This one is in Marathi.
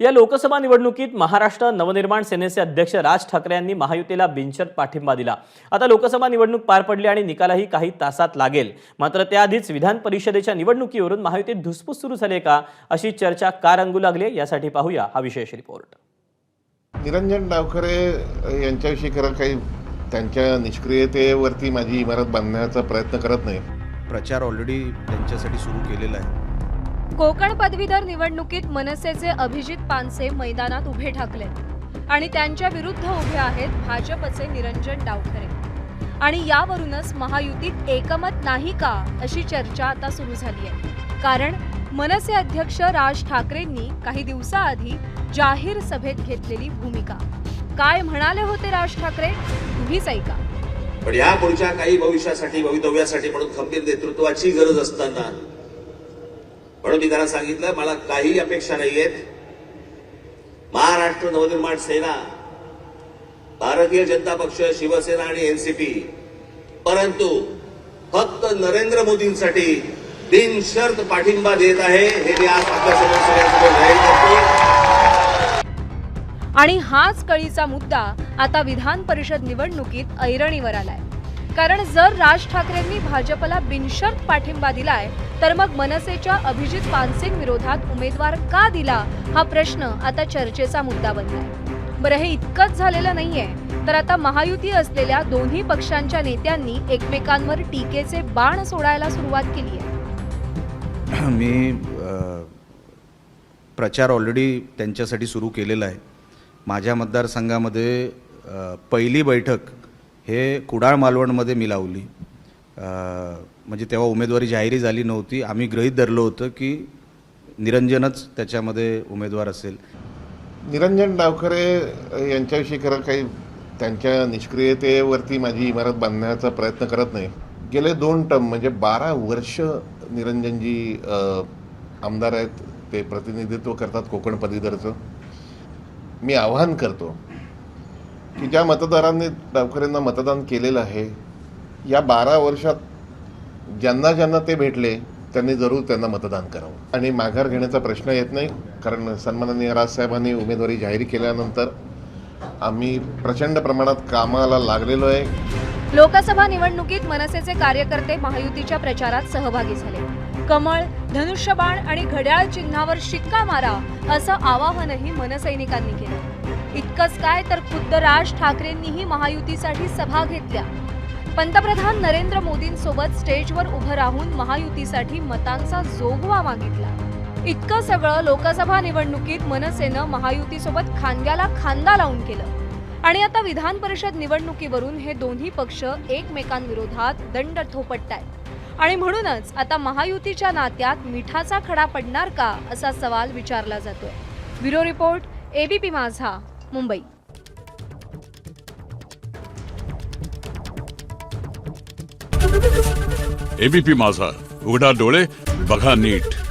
या लोकसभा निवडणुकीत महाराष्ट्र नवनिर्माण सेनेचे अध्यक्ष राज ठाकरे यांनी महायुतीला बिनशर्त पाठिंबा दिला. आता लोकसभा निवडणूक पार पडली आणि निकालही काही तासात लागेल. मात्र त्याआधीच विधान परिषदेच्या निवडणुकीवरून महायुतीत धुसफूस सुरू झाली आहे का अशी चर्चा का रंगू लागली यासाठी पाहूया हा विशेष रिपोर्ट. निरंजन डावखरे यांच्याविषयी खरं काही त्यांच्या निष्क्रियतेवरती माझी इमारत बांधण्याचा प्रयत्न करत नाही. प्रचार ऑलरेडी त्यांच्यासाठी सुरू केलेला आहे. कोकण पदवीधर निवडणुकीत मनसेचे अभिजित पानसे मैदानात उभे ठाकले आणि त्यांच्या विरुद्ध उभे आहेत भाजपचे निरंजन डावखरे. आणि यावरूनच महायुतीत एकमत नाही का अशी चर्चा आता सुरू झाली आहे. कारण मनसे अध्यक्ष राज ठाकरेंनी काही दिवसाआधी जाहीर सभेत घेतलेली भूमिका. काय म्हणाले होते राज ठाकरे? तुम्हीच ऐका. पण या पुढच्या काही भविष्यासाठी भवितव्यासाठी म्हणून खंबीर नेतृत्वाची गरज असताना म्हणून मी त्यांना सांगितलं मला काही अपेक्षा नाहीयेत. महाराष्ट्र नवनिर्माण सेना भारतीय जनता पक्ष शिवसेना आणि एनसीपी परंतु फक्त नरेंद्र मोदींसाठी बिनशर्त पाठिंबा देत आहे हे मी आज आपल्या सगळ्यांसमोर जाहीर करतो. आणि हाच कळीचा मुद्दा आता विधान परिषद निवडणुकीत ऐरणीवर आलाय. कारण जर राज ठाकरेंनी भाजपला बिनशर्त पाठिंबा दिलाय तर मग मनसेच्या अभिजित पानसिंग विरोधात उमेदवार का दिला? हा प्रश्न आता चर्चेचा मुद्दा बनलाय. बरं हे इतकंच झालेलं नाहीये. तर आता महायुती असलेल्या दोन्ही पक्षांच्या नेत्यांनी एकमेकांवर टीकेचे बाण सोडायला सुरुवात केली आहे. मी प्रचार ऑलरेडी त्यांच्यासाठी सुरू केलेला आहे. माझ्या मतदारसंघामध्ये पहिली बैठक हे कुडाळ मालवणमध्ये मी लावली. म्हणजे तेव्हा उमेदवारी जाहीरी झाली नव्हती. आम्ही गृहीत धरलं होतं की निरंजनच त्याच्यामध्ये उमेदवार असेल. निरंजन डावखरे यांच्याविषयी खरं काही त्यांच्या निष्क्रियतेवरती माझी इमारत बांधण्याचा प्रयत्न करत नाही. गेले दोन टर्म म्हणजे बारा वर्ष निरंजनजी आमदार आहेत ते प्रतिनिधित्व करतात कोकण पदवीधरचं मी आवाहन करतो की ज्या मतदारांनी डावखरेंना मतदान केलेलं आहे या बारा वर्षात ज्यांना ज्यांना ते भेटले त्यांनी जरूर त्यांना मतदान करावं. आणि माघार घेण्याचा प्रश्न येत नाही कारण सन्माननीय राजसाहेबांनी उमेदवारी जाहीर केल्यानंतर आम्ही प्रचंड प्रमाणात कामाला लागलेलो आहे. लोकसभा निवडणुकीत मनसेचे कार्यकर्ते महायुतीच्या प्रचारात सहभागी झाले. कमळ धनुष्यबाण आणि घड्याळ चिन्हावर शिक्का मारा असं आवाहनही मनसैनिकांनी केलं. इतकंच काय तर खुद्द राज ठाकरेंनीही महायुतीसाठी सभा घेतल्या. पंतप्रधान नरेंद्र मोदींसोबत स्टेजवर उभं राहून महायुतीसाठी मतांचा जोगवा मागितला. इतकं सगळं लोकसभा निवडणुकीत मनसेनं महायुतीसोबत खांद्याला खांदा लावून केलं. आणि आता विधान परिषद निवडणुकीवरून हे दोन्ही पक्ष एकमेकांविरोधात दंड थोपटतायत. आणि म्हणूनच आता महायुतीच्या नात्यात मिठाचा खडा पडणार का असा सवाल विचारला जातोय. ब्युरो रिपोर्ट एबीपी माझा मुंबई. एबीपी माझा. उघडा डोळे बघा नीट.